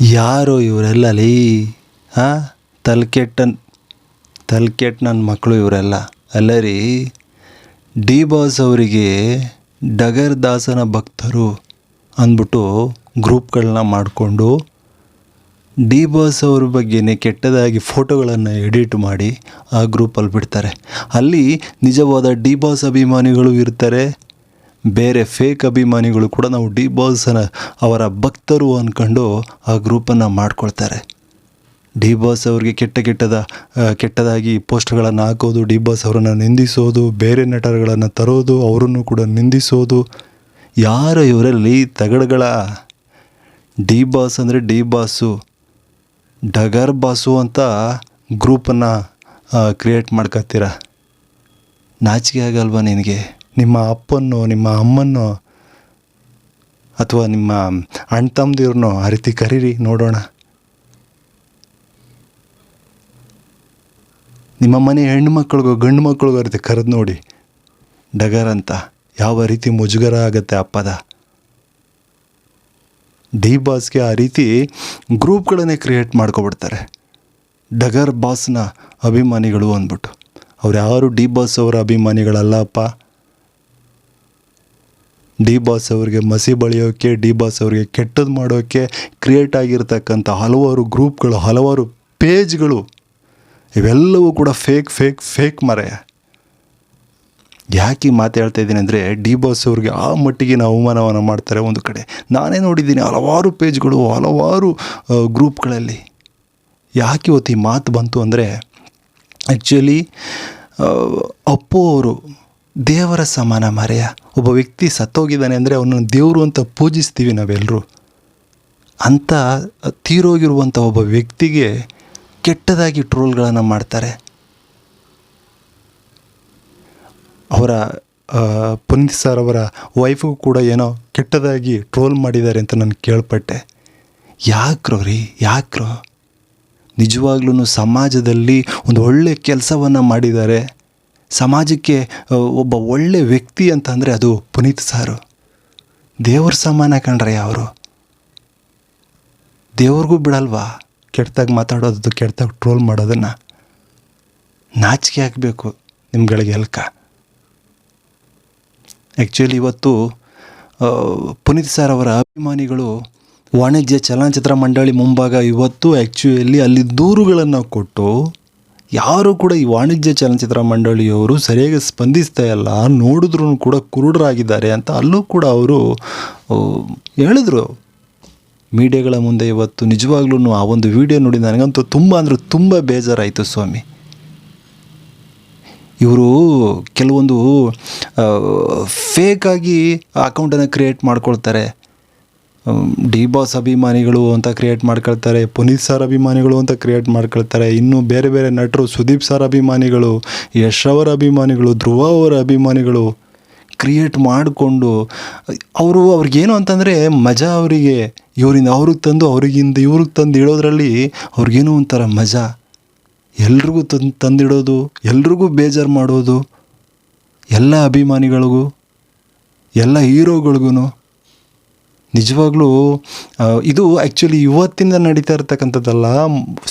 ಯಾರು ಇವರೆಲ್ಲ ಲೀ ಹಾಂ? ತಲೆಕೆಟ್ಟ ತಲ್ಕೆಟ್ಟ ನನ್ನ ಮಕ್ಕಳು ಇವರೆಲ್ಲ. ಅಲ್ಲ ರೀ, ಡಿ ಬಾಸ್ ಅವರಿಗೆ ಡಗರ್ ದಾಸನ ಭಕ್ತರು ಅಂದ್ಬಿಟ್ಟು ಗ್ರೂಪ್ಗಳನ್ನ ಮಾಡಿಕೊಂಡು ಡಿ ಬಾಸ್ ಅವ್ರ ಬಗ್ಗೆನೇ ಕೆಟ್ಟದಾಗಿ ಫೋಟೋಗಳನ್ನು ಎಡಿಟ್ ಮಾಡಿ ಆ ಗ್ರೂಪಲ್ಲಿ ಬಿಡ್ತಾರೆ. ಅಲ್ಲಿ ನಿಜವಾದ ಡಿ ಬಾಸ್ ಅಭಿಮಾನಿಗಳು ಇರ್ತಾರೆ ಬೇರೆ ಫೇಕ್ ಅಭಿಮಾನಿಗಳು ಕೂಡ ನಾವು ಡಿ ಬಾಸ್ನ ಅವರ ಭಕ್ತರು ಅಂದ್ಕೊಂಡು ಆ ಗ್ರೂಪನ್ನು ಮಾಡ್ಕೊಳ್ತಾರೆ. ಡಿ ಬಾಸ್ ಅವ್ರಿಗೆ ಕೆಟ್ಟ ಕೆಟ್ಟದ ಕೆಟ್ಟದಾಗಿ ಪೋಸ್ಟ್ಗಳನ್ನು ಹಾಕೋದು, ಡಿ ಬಾಸ್ ಅವರನ್ನು ನಿಂದಿಸೋದು, ಬೇರೆ ನಟರುಗಳನ್ನು ತರೋದು, ಅವರನ್ನು ಕೂಡ ನಿಂದಿಸೋದು, ಯಾರು ಇವರಲ್ಲಿ ತಗಡುಗಳ? ಡಿ ಬಾಸ್ ಅಂದರೆ ಡಿ ಬಾಸು, ಡಗರ್ ಬಾಸು ಅಂತ ಗ್ರೂಪನ್ನು ಕ್ರಿಯೇಟ್ ಮಾಡ್ಕೊತೀರ ನಾಚಿಕೆ ಆಗಲ್ವಾ ನಿನಗೆ? ನಿಮ್ಮ ಅಪ್ಪನ್ನು ನಿಮ್ಮ ಅಮ್ಮನ್ನು ಅಥವಾ ನಿಮ್ಮ ಅಣ್ಣ ತಮ್ಮದಿವ್ರನ್ನೋ ಆ ರೀತಿ ಕರೀರಿ, ನೋಡೋಣ. ನಿಮ್ಮ ಮನೆ ಹೆಣ್ಣು ಮಕ್ಕಳಿಗೋ, ಗಂಡು ಮಕ್ಕಳಿಗೋ ರೀತಿ ಕರೆದು ನೋಡಿ. ಡಗರ್ ಅಂತ ಯಾವ ರೀತಿ ಮುಜುಗರ ಆಗುತ್ತೆ ಅಪ್ಪದ. ಪದ ಡಿ ಬಾಸ್ಗೆ ಆ ರೀತಿ ಗ್ರೂಪ್ಗಳನ್ನೇ ಕ್ರಿಯೇಟ್ ಮಾಡ್ಕೊಬಿಡ್ತಾರೆ. ಡಗರ್ ಬಾಸ್ನ ಅಭಿಮಾನಿಗಳು ಅಂದ್ಬಿಟ್ಟು. ಅವ್ರು ಯಾರು ಡಿ ಬಾಸ್ ಅವರ ಅಭಿಮಾನಿಗಳಲ್ಲಪ್ಪ ಡಿ ಬಾಸ್ ಅವ್ರಿಗೆ ಮಸಿ ಬಳಿಯೋಕ್ಕೆ ಡಿ ಬಾಸ್ ಅವ್ರಿಗೆ ಕೆಟ್ಟದ್ದು ಮಾಡೋಕ್ಕೆ ಕ್ರಿಯೇಟ್ ಆಗಿರ್ತಕ್ಕಂಥ ಹಲವಾರು ಗ್ರೂಪ್ಗಳು, ಹಲವಾರು ಪೇಜ್ಗಳು, ಇವೆಲ್ಲವೂ ಕೂಡ ಫೇಕ್ ಫೇಕ್ ಫೇಕ್ ಮರೆ. ಯಾಕೆ ಮಾತಾಡ್ತಾ ಇದ್ದೀನಿ ಅಂದರೆ ಡಿ ಬಾಸ್ ಅವ್ರಿಗೆ ಆ ಮಟ್ಟಿಗೆ ನಾವು ಅವಮಾನವನ್ನು ಮಾಡ್ತಾರೆ ಒಂದು ಕಡೆ. ನಾನೇ ನೋಡಿದ್ದೀನಿ ಹಲವಾರು ಪೇಜ್ಗಳು, ಹಲವಾರು ಗ್ರೂಪ್ಗಳಲ್ಲಿ. ಯಾಕೆ ಇವತ್ತು ಈ ಮಾತು ಬಂತು ಅಂದರೆ ಆ್ಯಕ್ಚುಲಿ ಅಪ್ಪು ಅವರು ದೇವರ ಸಮಾನ ಮರೆಯ. ಒಬ್ಬ ವ್ಯಕ್ತಿ ಸತ್ತೋಗಿದ್ದಾನೆ ಅಂದರೆ ಅವನನ್ನು ದೇವರು ಅಂತ ಪೂಜಿಸ್ತೀವಿ ನಾವೆಲ್ಲರೂ ಅಂಥ ತೀರೋಗಿರುವಂಥ ಒಬ್ಬ ವ್ಯಕ್ತಿಗೆ ಕೆಟ್ಟದಾಗಿ ಟ್ರೋಲ್ಗಳನ್ನು ಮಾಡ್ತಾರೆ. ಅವರ ಪುನೀತ್ ಸರ್ ಅವರ ವೈಫು ಕೂಡ ಏನೋ ಕೆಟ್ಟದಾಗಿ ಟ್ರೋಲ್ ಮಾಡಿದ್ದಾರೆ ಅಂತ ನಾನು ಕೇಳ್ಪಟ್ಟೆ. ಯಾಕ್ರೋ ರೀ, ಯಾಕ್ರೋ? ನಿಜವಾಗ್ಲೂ ಸಮಾಜದಲ್ಲಿ ಒಂದು ಒಳ್ಳೆಯ ಕೆಲಸವನ್ನು ಮಾಡಿದ್ದಾರೆ. ಸಮಾಜಕ್ಕೆ ಒಬ್ಬ ಒಳ್ಳೆ ವ್ಯಕ್ತಿ ಅಂತಂದರೆ ಅದು ಪುನೀತ್ ಸಾರು. ದೇವ್ರ ಸಮಾನ ಕಂಡ್ರೆ ಅವರು ದೇವ್ರಿಗೂ ಬಿಡಲ್ವಾ? ಕೆಟ್ಟದಾಗ ಮಾತಾಡೋದು, ಕೆಟ್ಟದಾಗ ಟ್ರೋಲ್ ಮಾಡೋದನ್ನು? ನಾಚಿಕೆ ಹಾಕಬೇಕು ನಿಮ್ಗಳಿಗೆ ಎಲ್ಕ? ಆ್ಯಕ್ಚುಲಿ ಇವತ್ತು ಪುನೀತ್ ಸರ್ ಅವರ ಅಭಿಮಾನಿಗಳು ವಾಣಿಜ್ಯ ಚಲನಚಿತ್ರ ಮಂಡಳಿ ಮುಂಭಾಗ ಇವತ್ತು ಆ್ಯಕ್ಚುಲಿ ಅಲ್ಲಿ ದೂರುಗಳನ್ನು ಕೊಟ್ಟು ಯಾರು ಕೂಡ ಈ ವಾಣಿಜ್ಯ ಚಲನಚಿತ್ರ ಮಂಡಳಿಯವರು ಸರಿಯಾಗಿ ಸ್ಪಂದಿಸ್ತಾ ಇಲ್ಲ, ನೋಡಿದ್ರೂ ಕೂಡ ಕುರುಡರಾಗಿದ್ದಾರೆ ಅಂತ ಅಲ್ಲೂ ಕೂಡ ಅವರು ಹೇಳಿದ್ರು. ಮೀಡಿಯಾಗಳ ಮುಂದೆ ಇವತ್ತು ನಿಜವಾಗ್ಲೂ ಆ ಒಂದು ವಿಡಿಯೋ ನೋಡಿ ನನಗಂತೂ ತುಂಬ ಅಂದರೆ ತುಂಬ ಬೇಜಾರಾಯಿತು ಸ್ವಾಮಿ. ಇವರು ಕೆಲವೊಂದು ಫೇಕಾಗಿ ಅಕೌಂಟನ್ನು ಕ್ರಿಯೇಟ್ ಮಾಡ್ಕೊಳ್ತಾರೆ. ಡಿ ಬಾಸ್ ಅಭಿಮಾನಿಗಳು ಅಂತ ಕ್ರಿಯೇಟ್ ಮಾಡ್ಕೊಳ್ತಾರೆ, ಪುನೀತ್ ಸರ್ ಅಭಿಮಾನಿಗಳು ಅಂತ ಕ್ರಿಯೇಟ್ ಮಾಡ್ಕೊಳ್ತಾರೆ, ಇನ್ನು ಬೇರೆ ಬೇರೆ ನಟರು ಸುದೀಪ್ ಸರ್ ಅಭಿಮಾನಿಗಳು, ಯಶ್ ಅವರ ಅಭಿಮಾನಿಗಳು, ಧ್ರುವ ಅವರ ಅಭಿಮಾನಿಗಳು ಕ್ರಿಯೇಟ್ ಮಾಡಿಕೊಂಡು, ಅವರು ಅವ್ರಿಗೇನು ಅಂತಂದರೆ ಮಜಾ ಅವರಿಗೆ, ಇವರಿಂದ ಅವ್ರಿಗೆ ತಂದು, ಅವ್ರಿಗಿಂದ ಇವ್ರಿಗೆ ತಂದು ಇಡೋದ್ರಲ್ಲಿ ಅವ್ರಿಗೇನೋ ಒಂಥರ ಮಜಾ. ಎಲ್ರಿಗೂ ತಂದು, ತಂದಿಡೋದು, ಎಲ್ರಿಗೂ ಬೇಜಾರು ಮಾಡೋದು, ಎಲ್ಲ ಅಭಿಮಾನಿಗಳಿಗೂ, ಎಲ್ಲ ಹೀರೋಗಳಿಗೂ ನಿಜವಾಗ್ಲೂ ಇದು ಆ್ಯಕ್ಚುಲಿ ಇವತ್ತಿಂದ ನಡೀತಾ ಇರ್ತಕ್ಕಂಥದ್ದಲ್ಲ,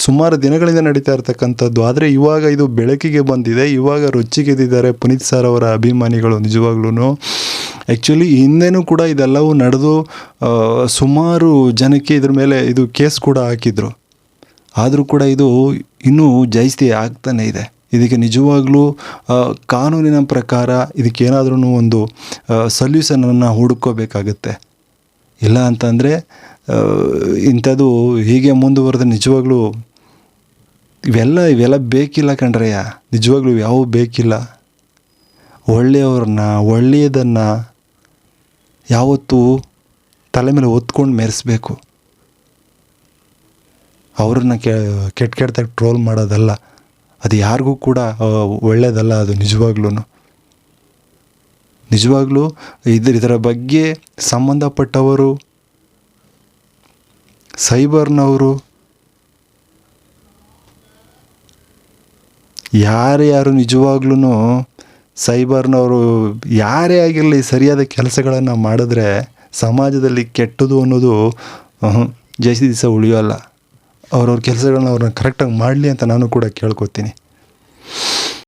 ಸುಮಾರು ದಿನಗಳಿಂದ ನಡೀತಾ ಇರ್ತಕ್ಕಂಥದ್ದು. ಆದರೆ ಇವಾಗ ಇದು ಬೆಳಕಿಗೆ ಬಂದಿದೆ, ಇವಾಗ ರುಚಿಗೆದ್ದಿದ್ದಾರೆ ಪುನೀತ್ ಸರ್ ಅವರ ಅಭಿಮಾನಿಗಳು ನಿಜವಾಗ್ಲೂ ಆ್ಯಕ್ಚುಲಿ ಹಿಂದೆನೂ ಕೂಡ ಇದೆಲ್ಲವೂ ನಡೆದು ಸುಮಾರು ಜನಕ್ಕೆ ಇದ್ರ ಮೇಲೆ ಇದು ಕೇಸ್ ಕೂಡ ಹಾಕಿದ್ರು. ಆದರೂ ಕೂಡ ಇದು ಇನ್ನೂ ಜಾಸ್ತಿ ಆಗ್ತಾನೆ ಇದೆ. ಇದಕ್ಕೆ ನಿಜವಾಗ್ಲೂ ಕಾನೂನಿನ ಪ್ರಕಾರ ಇದಕ್ಕೇನಾದ್ರೂ ಒಂದು ಸೊಲ್ಯೂಷನನ್ನು ಹುಡುಕೋಬೇಕಾಗುತ್ತೆ. ಇಲ್ಲ ಅಂತಂದರೆ ಇಂಥದ್ದು ಹೀಗೆ ಮುಂದುವರೆದ ನಿಜವಾಗ್ಲೂ ಇವೆಲ್ಲ ಇವೆಲ್ಲ ಬೇಕಿಲ್ಲ ಕಣ್ರಯ್ಯ. ನಿಜವಾಗ್ಲೂ ಯಾವ ಬೇಕಿಲ್ಲ. ಒಳ್ಳೆಯವ್ರನ್ನ, ಒಳ್ಳೆಯದನ್ನು ಯಾವತ್ತೂ ತಲೆ ಮೇಲೆ ಒತ್ಕೊಂಡು ಮೆರೆಸ್ಬೇಕು. ಅವ್ರನ್ನ ಕೆ, ಕೆಟ್ಟ ಕೆಟ್ಟದಾಗ ಟ್ರೋಲ್ ಮಾಡೋದಲ್ಲ. ಅದು ಯಾರಿಗೂ ಕೂಡ ಒಳ್ಳೆಯದಲ್ಲ ಅದು ನಿಜವಾಗ್ಲೂ ನಿಜವಾಗ್ಲೂ ಇದ್ರ, ಇದರ ಬಗ್ಗೆ ಸಂಬಂಧಪಟ್ಟವರು, ಸೈಬರ್ನವರು, ಯಾರ್ಯಾರು ನಿಜವಾಗ್ಲೂ ಸೈಬರ್ನವರು, ಯಾರೇ ಆಗಿರಲಿ ಸರಿಯಾದ ಕೆಲಸಗಳನ್ನು ಮಾಡಿದ್ರೆ ಸಮಾಜದಲ್ಲಿ ಕೆಟ್ಟದು ಅನ್ನೋದು ಜಾಸ್ತಿ ದಿವಸ ಉಳಿಯೋಲ್ಲ. ಅವ್ರವ್ರ ಕೆಲಸಗಳನ್ನ ಅವ್ರನ್ನ ಕರೆಕ್ಟಾಗಿ ಮಾಡಲಿ ಅಂತ ನಾನು ಕೂಡ ಕೇಳ್ಕೊತೀನಿ.